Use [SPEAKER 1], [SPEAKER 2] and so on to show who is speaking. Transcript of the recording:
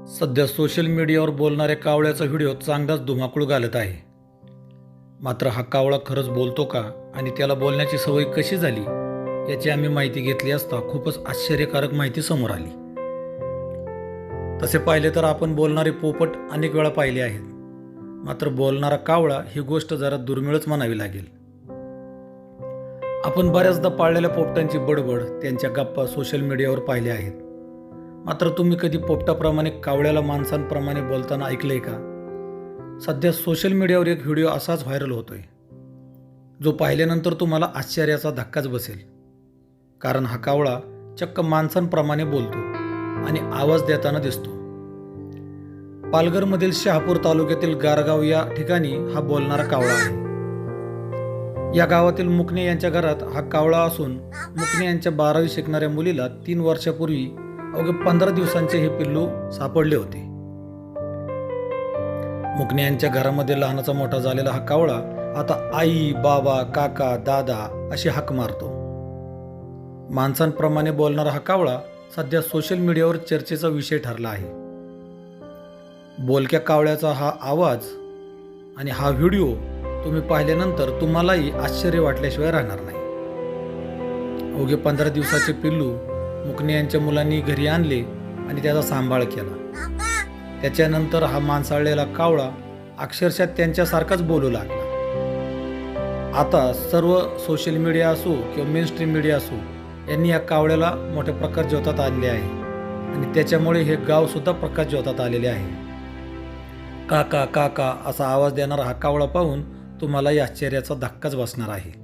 [SPEAKER 1] सध्या सोशल मीडियावर बोलणाऱ्या कावळ्याचा व्हिडिओ चांगलाच धुमाकूळ घालत आहे. मात्र हा कावळा खरंच बोलतो का आणि त्याला बोलण्याची सवय कशी झाली याची आम्ही माहिती घेतली असता खूपच आश्चर्यकारक माहिती समोर आली. तसे पाहिले तर आपण बोलणारे पोपट अनेक वेळा पाहिले आहेत. मात्र बोलणारा कावळा ही गोष्ट जरा दुर्मिळच म्हणावी लागेल. आपण बऱ्याचदा पाळलेल्या पोपटांची बडबड त्यांच्या गप्पा सोशल मीडियावर पाहिल्या आहेत. मात्र तुम्ही कधी पोपटाप्रमाणे कावळ्याला माणसांप्रमाणे बोलताना ऐकलंय का? सध्या सोशल मीडियावर एक व्हिडिओ असाच व्हायरल होतोय. जो पाहिल्यानंतर तुम्हाला आश्चर्याचा धक्काच बसेल. कारण हा कावळा चक्क माणसांप्रमाणे बोलतो आणि आवाज देताना दिसतो. पालघरमधील शहापूर तालुक्यातील गारगाव या ठिकाणी हा बोलणारा कावळा आहे. या गावातील मुकणे यांच्या घरात हा कावळा असून मुकणे यांच्या बारावी शिकणाऱ्या मुलीला तीन वर्षापूर्वी अवघे पंधरा दिवसांचे हे पिल्लू सापडले होते. मुकणे यांच्या घरामध्ये लहानाचा मोठा झालेला हा कावळा आता आई बाबा काका दादा अशी हाक मारतो. माणसांप्रमाणे बोलणारा हा कावळा सध्या सोशल मीडियावर चर्चेचा विषय ठरला आहे. बोलक्या कावळ्याचा हा आवाज आणि हा व्हिडिओ तुम्ही पाहिल्यानंतर तुम्हालाही आश्चर्य वाटल्याशिवाय राहणार नाही. अवघे पंधरा दिवसाचे पिल्लू मुकणे यांच्या मुलांनी घरी आणले आणि त्याचा सांभाळ केला. त्याच्यानंतर हा माणसाळलेला कावळा अक्षरशः त्यांच्यासारखाच बोलू लागला. आता सर्व सोशल मीडिया असो किंवा मेन स्ट्रीम मीडिया असो यांनी या कावळ्याला मोठ्या प्रकार ज्योतात आणले आहे. आणि त्याच्यामुळे हे गावसुद्धा प्रकाश ज्योतात आलेले आहे. काका काका असा आवाज देणारा हा कावळा पाहून तुम्हालाही आश्चर्याचा धक्काच बसणार आहे.